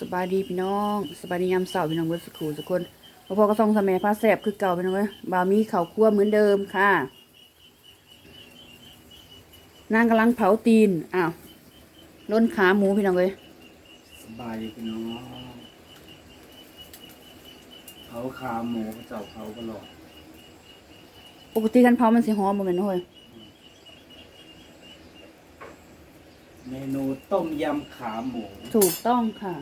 สบายดีพี่น้องสบายดียามเสาร์พี่น้องเบิร์สกครูทุกคนพ่อพ่อก็ส่องสมัยพระแสบคือเก่าพี่น้องเว้ยบาวมีข้าวคั่วเหมือนเดิมค่ะ นางกำลังเผาตีนอ้าวล้นขาหมูพี่น้องเว้ยสบายดีพี่น้องเขาขาหมูเขาเจ้าเขาก็หลอกปกติกันเผามันสิหอมเหมือนกันนะเว้ยเมนูต้มยำขาหมู ถูกต้องค่ะ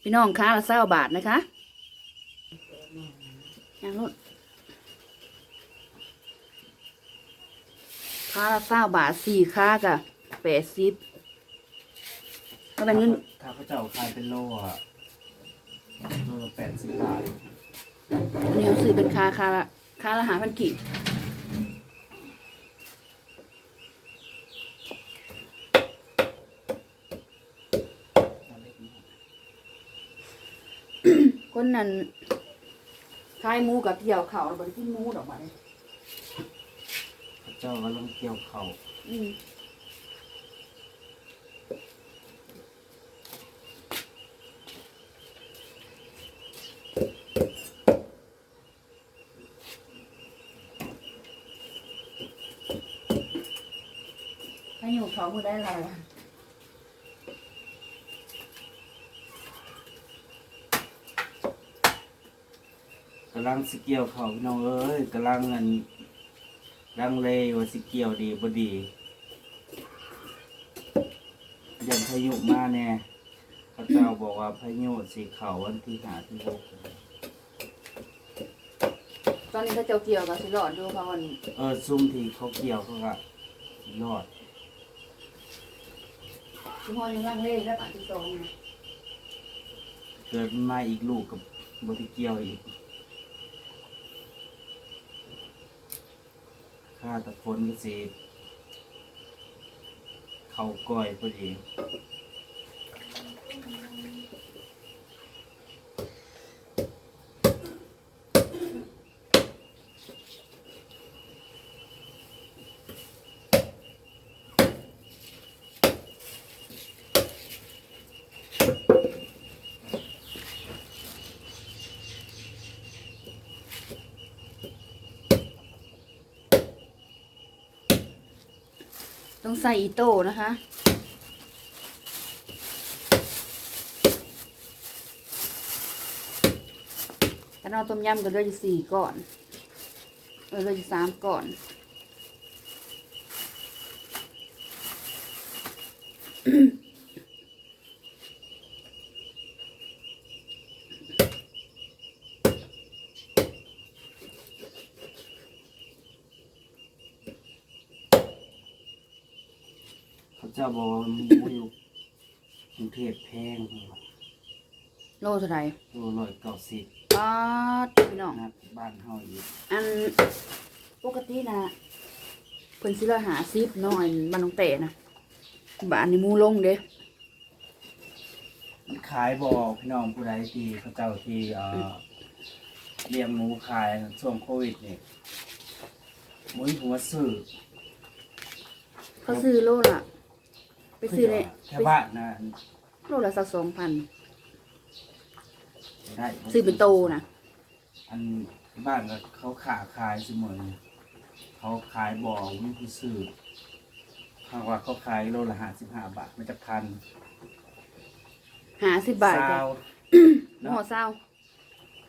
พี่น้องค้าละเศร้าบาทนะคะยังรุ่นค้าละเศร้าบาทสี่ค้ากะแปดสิบก็เป็นเงินถ้าเขาเจ้าขายเป็นโลอะโลละแปดสิบบาทอันนี้เขาซื้อเป็นค้าค้าละค้าละหาพันกีบ คนนั้นขายหมูกับเที่ยวเขาเราไปกินหมูดอกไม้เขาเจ้ากำลังเกี่ยวเขาอืมให้อยู่เขามือได้อะไรวะ กำลังสเกี่ยวเขาพี่น้องเอ้ยกำลังเงินลังเลว่าสิเกี่ยวดีบ่ดีเดือนพายุมาแน่เขาเจ้าบอกว่าพายุสีเขาวันที่หาที่หกตอนนี้ถ้าเจ้าเกี่ยวกับสิหลอดดูเขาวันนี้เออซุ่มที่เขาเกี่ยวเขาก็รอดคุณพ่อยังร่างเล่และปฏิโตงไงเกิดมาอีกลูกกับบที่เกี่ยวอีก ข้าตะพนก็สิเขาก้อยพอดี ต้องใส่อีโต้นะคะถ้วเราต้มยำกันเลยสี่ก่อนเออเลยสามก่อน จ้าบอกว่าหมูอยู่กรุงเทพแพงโลเท่าไหร่โลร้อยเก้าสิบป๊าดพี่น้องนัดบ้านเฮาอีกอันปกตินะเพิ่นสิละหาซิบน้อยบ้านน้องเตะนะบ้านนี่หมูลงเด้ขายบอพี่น้องผู้ใดที่เขาเจ้าที่เอ่อเลี้ยงหมูขายช่วงโควิดนี่หมุนหัวซื้อเขาซื้อโลละ ไปซื้อเลยแค่บ้านนะโลละสักสองพันได้ซื้อเป็นโตนะอันบ้านก็เขาขาขายเสมอเขาขายบ่อวิธีซื้อเขาว่าเขาขายโลละห้าสิบห้าบาทมันจะพันหาสิบบาทซาก็วห่อเศร้า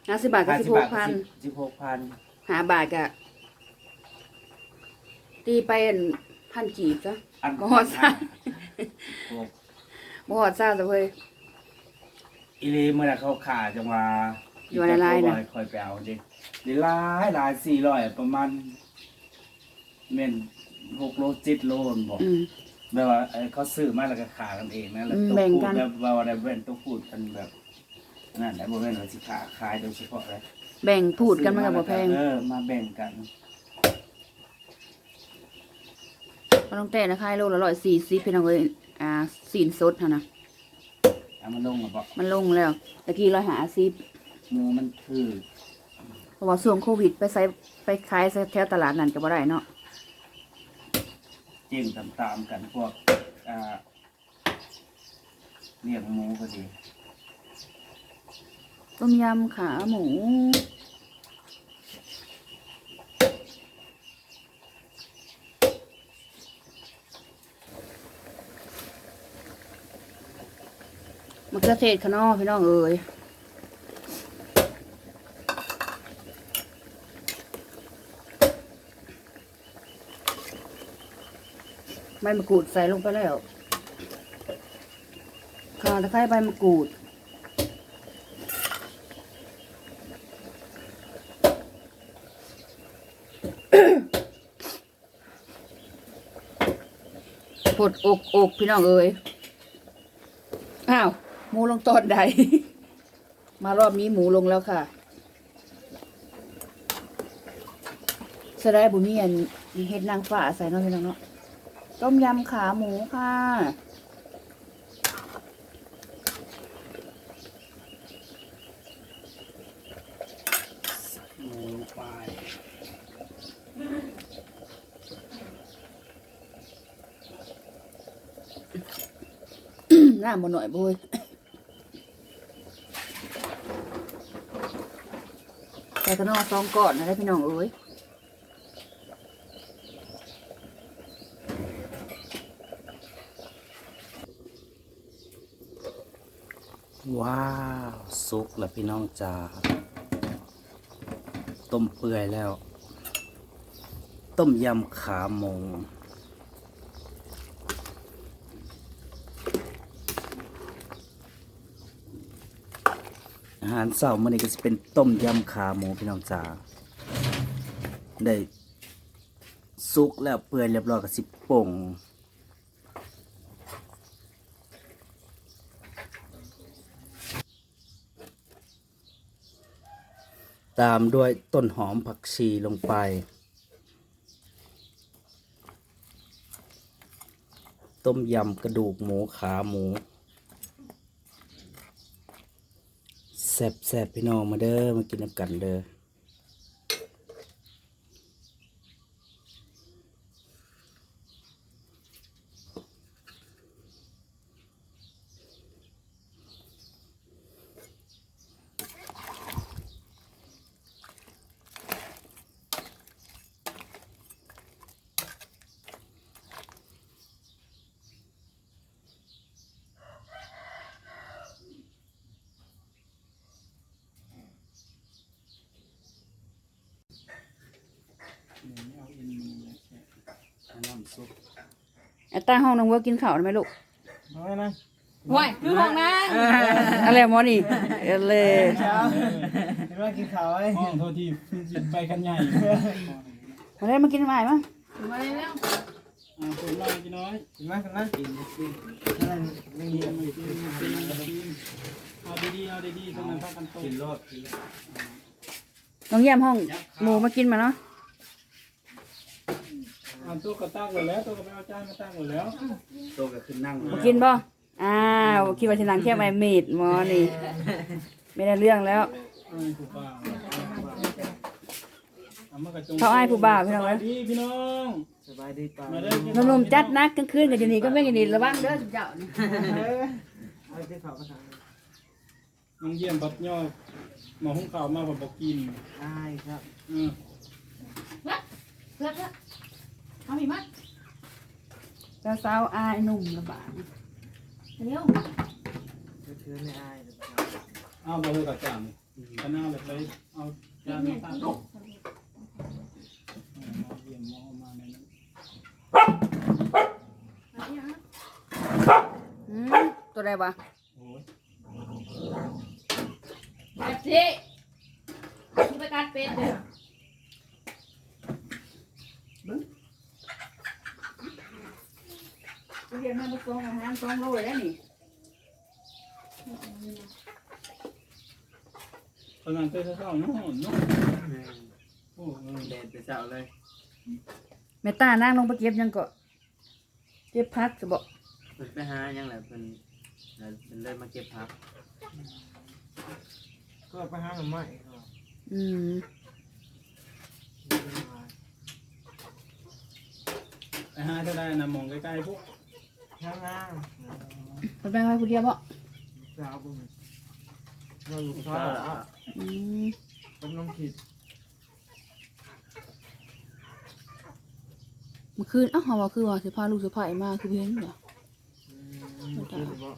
หาสิบบาทก็สิบหกพันสิบหกพันหาบาทก็ตีไปอันพันกีบจ้ะอันบ่ฮอดซาวโอ้ บ่หอดเศร้าจ้ะเว้ย อีลีเมื่อไหร่เขาขาจังว่าอยู่ในไลน์น่ะ คอยไปเอาดิดีหลายหลายสี่ร้อยประมาณเม่นหกโลเจ็ดโลนบอกอืม แบบว่าเอ่อเขาซื้อมาแล้วก็ขายกันเองนะแล้วอืมต้องแบ่งพูดกันแบบว่าอะไรเป็นต้องพูดกันแบบนั่นแหละโมเมนต์ว่าสิขาขายโดยเฉพาะเลยแบ่งพูดกันมันก็บ่แพง เออมาแบ่งกัน บ้านน้องเตะนะขายโลละร้อยสี่สิบพี่น้องเอ้ยอ่าสีนสดหั่นนะเอามาลงมาบอกมันลงแล้วตะกี้ร้อยหาสิบหมูมันคือเพราะว่าช่วงโควิดไปใส่ไปขายแถวตลาดนั่นก็บ่ได้เนาะเจียงตามๆกันพวกอ่าเลี้ยงหมูก็ดีต้มยำขาหมู เขือเทศขนอพี่น้องเอ๋ยใบมะกรูดใส่ลงไปแล้วข่าตะไคร้ใบมะกรูดปวดอกอกพี่น้องเอ๋ยอ้าว หมูลงตอนใด มารอบนี้หมูลงแล้วค่ะแสดงบุญมีอันมีเห็ดนางฟ้าใส่เนาะพี่น้องเนาะต้มยำขาหมูค่ะหมูปลายหน้าบ่หน่อยบุย ส่กระนอกซองก่อนนะได้พี่น้องเอ้ยว้าวสุกแล้วพี่น้องจ๋าต้มเปื่อยแล้ว ต้มยำขาหมู อาหารเช้ามื้อนี้ก็จะเป็นต้มยำขาหมูพี่น้องจ๋าได้สุกแล้วเปื่อยเรียบร้อยก็สิบป่งตามด้วยต้นหอมผักชีลงไป ต้มยำกระดูกหมูขาหมู แซ่บแซ่บพี่น้องมาเด้อมากินน้ำกันเด้อน้ำ ซุปไอ้ตาห้องน้องเวิร์กกินข้าวได้ไหมลูกน้อยนะว้ายคือห้องนะอะไรหมอนี่อะไรเช้าเห็นว่ากินข้าวไอ้ห้องโทษทีไปกันใหญ่มาได้มากินใหม่มั้งอ่าผมน้อยกี่น้อยกินมากกันนะกินกินนั่นไม่มีอะไรกินเอาดีๆเอาดีๆตรงนั้นพักกันโตกินรสน้องแยมห้องหมูมากินมาเนาะเอาตัวก็ตั้งหมดแล้วตัวก็ไปเอาจานมาตั้งหมดแล้วโตก็ขึ้นนั่งมากินบ่อ้าวคิดว่าทีหลังแค่ไม่เมดหมอนี่ ไม่ได้เรื่องแล้ว เอาให้ผู้บ่าวเอามากระจงเขาอ้ายผู้บ่าวพี่น้องเอ้ยสบายดีพี่น้องสบายดีป่ะมาเด้อกินหนุ่มๆจัดนักกลางคืนกับจะนี่ก็ไม่กันนี่ระวังเด้อเจ้านี่เอากินข้าวกันทางน้องเยี่ยมบัดย่อหมอหุงข้าวมาบ่บอกกินได้ครับอือเพื่อน เอามีมั้ยสาวๆอายหนุ่มระบาดเร็วก็คือไม่อายเลยครับเอาบ่เฮือกับจานคณะแบบไปเอาจานมาตั้งหมอเยี่ยมหมอเอามาในนั้นอืมตัวใดวะโอ้ยแบบสิที่ประกาศเป็นเด้อบึ้งเรียนมาผสมอาหารสองโลเลยได้นี่ ขนาดเต้นเศร้าๆเนาะเนาะโอ้เออเด็ดไปเจ้าเลยแม่ตานั่งลงไปเก็บยังก็เก็บพักจะบอกเพิ่นไปหายังแหละเพิ่นเพิ่นเลยมาเก็บผักก็ไปหาหน่อไม้ครับอืมไปหาเท่าได้นะมองใกล้ๆพวกข้างล่างเพิ่นไปไว้ผู้เดียวบ่ สาวบุ้งเราอยู่ก็ข้าวอะอืมเป็นน้องขีดเมื่อคืนอ้าเฮาว่าคือว่าสิพาลูกสิพาไอ้มาคือเพิ่นบ่น้องขีดบ่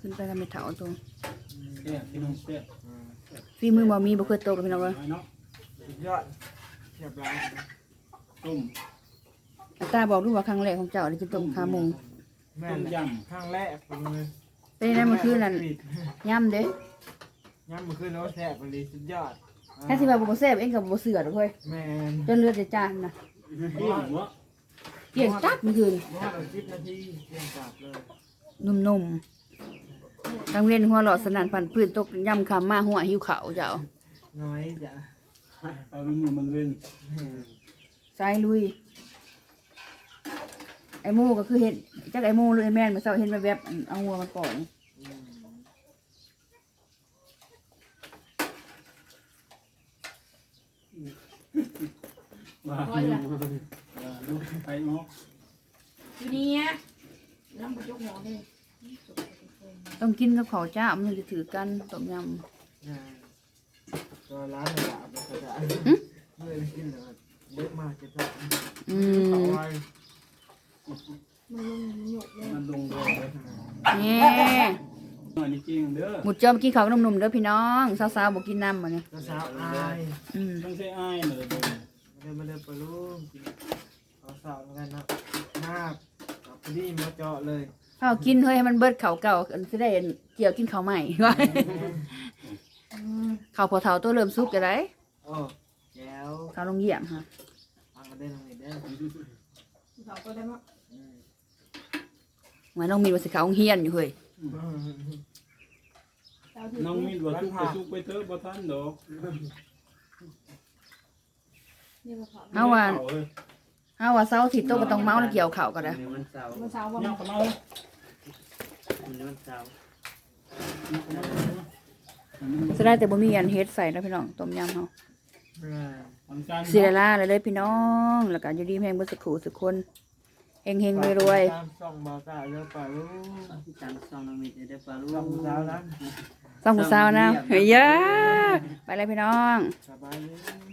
ขึ้นไปกันไม่เฒ่าตรงเสียพี่น้องเสียฝีมือบ่มีบ่เคยโตกับพี่น้องเอ้ยน้อยเนาะสุดยอดเรียบร้อยต้ม ตาบอกดูว่าครั้งแรกของเจ้าได้กินต้มขาหมูแม่ต้มนยข้างแรกเป็นเลยเป็นได้เมื่อคืนนั่นย่ำเด้ย้ำเมื่อคืนแล้วแซ่บเลยสุดยอดแค่สิว่าบ่แซ่บเองก็บ่เสือดอกเฮ้ยแม่นจนเลือดจะจานน่ะำเอี่ยมวะเกลี่ยงตักเมื่อคืนว่าเราสิบนาทีเตรียมกลับเลยนุ่มๆตังเวียนหัวหลอดสนั่นพันพื้นตกย่ำคำมาหัวหิวเขาวเจ้าน้อยจ้ะเอาลูกมือมันเว้นสายลุย ไอ้หมูก็คือเห็นจักไอ้หมูหรือไอ้แม่นมาเศร้าเห็นแวบๆอันเอาหัวมันก่อนว่าลูกไปเนาะอยู่นี่น้ำบุจกหมอเลยต้องกินกับข้าวจ้ามันจะถือกันต้มยอ่าตัวร้านระดับมันก็ได้เมื่อกินแล้วเยอะมากจะต้องำอืเขามไว้ มันลงเลยนี่หน่อยนี่จริงเด้อหมุดจอมกินข้าวกับนมๆเด้อพี่น้องสาวๆบอกกินน้ำมาเนี่ยตัวสาวอายอืมต้องใช้อ้ายมาเลยเด้อมาเดินมาเดินปลาลูกกินเอาสาวเหมือนกันนะหน้ากับพอดีมาเจาะเลยข้าวกินเฮ้ยให้มันเบิดข้าวเก่าจะได้เกี่ยวกินข้าวใหม่ข้าวพอเท่าตัวเริ่มสุกจะได้โอ้แก้วข้าวลงเยี่ยมฮะฟังกันได้ตรงนี้เด้ออืม เหมือนน้องมีว่าสิเขาวเฮียนอยู่เฮ้ยน้องมีดว่าทุกไปทุกไปเถอะบ่ทันดอกเอาว่าเอ้ยเอาว่าเสาร์อาทิตย์โตก็ต้องเมาแล้วเกี่ยวข้าวก็ได้ในวันเสาร์เนี่ยเขามาในวันเสาร์จะได้แต่บ่มีอันเฮ็ดใส่นะพี่น้องต้มยำเฮาอ่าวันจันทร์สิได้ลาเลยเลยพี่น้อง แล้วก็อยู่ดีแพงเบ่สักครู่สักคน เฮงๆรวยตามส่องบอกกล่าวเรื่องปลาลูกที่ตามซองน้องมีจะได้ปลาลูส่องสาวนะๆต้องผู้สาวนะเฮ้ยยะไปเลยพี่น้องสบายดี